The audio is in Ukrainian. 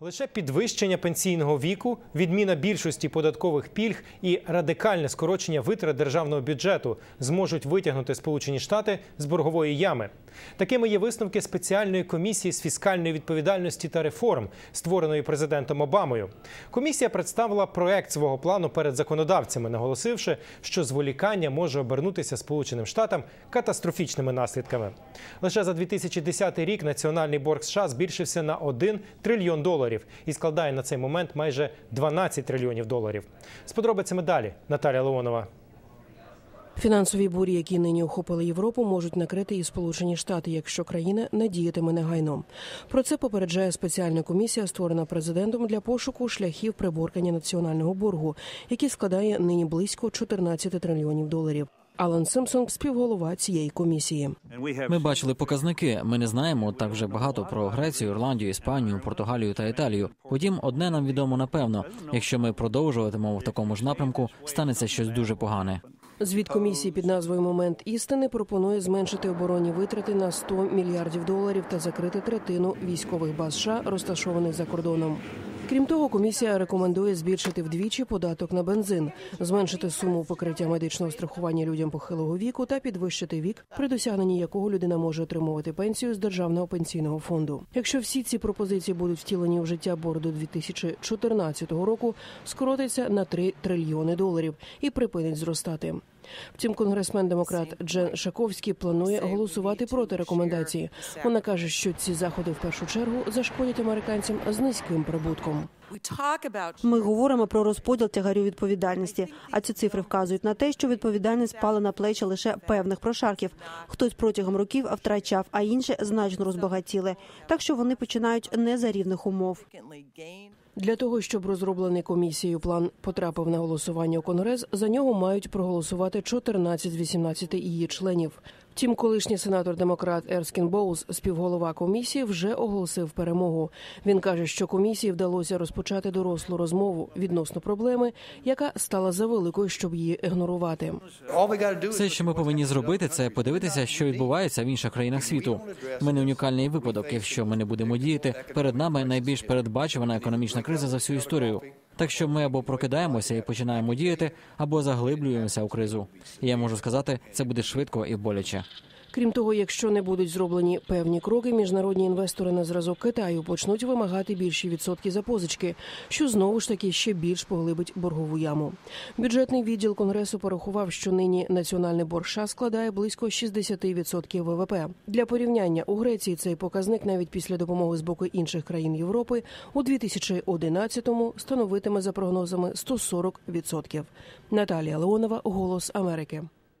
Лише підвищення пенсійного віку, відміна більшості податкових пільг і радикальне скорочення витрат державного бюджету зможуть витягнути Сполучені Штати з боргової ями. Такими є висновки спеціальної комісії з фіскальної відповідальності та реформ, створеної президентом Обамою. Комісія представила проект свого плану перед законодавцями, наголосивши, що зволікання може обернутися Сполученим Штатам катастрофічними наслідками. Лише за 2010 рік національний борг США збільшився на 1 трильйон доларів і складає на цей момент майже 12 трильйонів доларів. З подробицями далі Наталя Леонова. Фінансові бурі, які нині охопили Європу, можуть накрити і Сполучені Штати, якщо країна не діятиме негайно. Про це попереджає спеціальна комісія, створена президентом для пошуку шляхів приборкання національного боргу, який складає нині близько 14 трильйонів доларів. Алан Симпсон, співголова цієї комісії. Ми бачили показники. Ми не знаємо так вже багато про Грецію, Ірландію, Іспанію, Португалію та Італію. Утім, одне нам відомо напевно: якщо ми продовжуватимемо в такому ж напрямку, станеться щось дуже погане. Звіт комісії під назвою Момент істини пропонує зменшити оборонні витрати на 100 мільярдів доларів та закрити третину військових баз США, розташованих за кордоном. Крім того, комісія рекомендує збільшити вдвічі податок на бензин, зменшити суму покриття медичного страхування людям похилого віку та підвищити вік, при досягненні якого людина може отримувати пенсію з державного пенсійного фонду. Якщо всі ці пропозиції будуть втілені в життя бору до 2014 року, скоротиться на 3 трильйони доларів і припинить зростати. Втім, конгресмен демократ Джен Шаковський планує голосувати проти рекомендації. Вона каже, що ці заходи в першу чергу зашкодять американцям з низьким прибутком. Ми говоримо про розподіл тягарю відповідальності. А ці цифри вказують на те, що відповідальність спала на плечі лише певних прошарків. Хтось протягом років втрачав, а інші значно розбагатіли. Так що вони починають не за рівних умов. Для того щоб розроблений комісією план потрапив на голосування у конгрес, за нього мають проголосувати 14 з 18 її членів. Втім, колишній сенатор демократ Ерскін Боуз, співголова комісії, вже оголосив перемогу. Він каже, що комісії вдалося розпочати дорослу розмову відносно проблеми, яка стала за великою, щоб її ігнорувати. Все, що ми повинні зробити, це подивитися, що відбувається в інших країнах світу. Ми не унікальний випадок. Якщо ми не будемо діяти, перед нами найбільш передбачувана економічна криза за всю історію. Так що ми або прокидаємося і починаємо діяти, або заглиблюємося у кризу. І я можу сказати, це буде швидко і боляче. Крім того, якщо не будуть зроблені певні кроки, міжнародні інвестори на зразок Китаю почнуть вимагати більші відсотки за позички, що знову ж таки ще більш поглибить боргову яму. Бюджетний відділ конгресу порахував, що нині національний борг США складає близько 60% ВВП. Для порівняння у Греції цей показник навіть після допомоги з боку інших країн Європи у 2011-му становитиме за прогнозами 140%. Наталія Леонова, Голос Америки.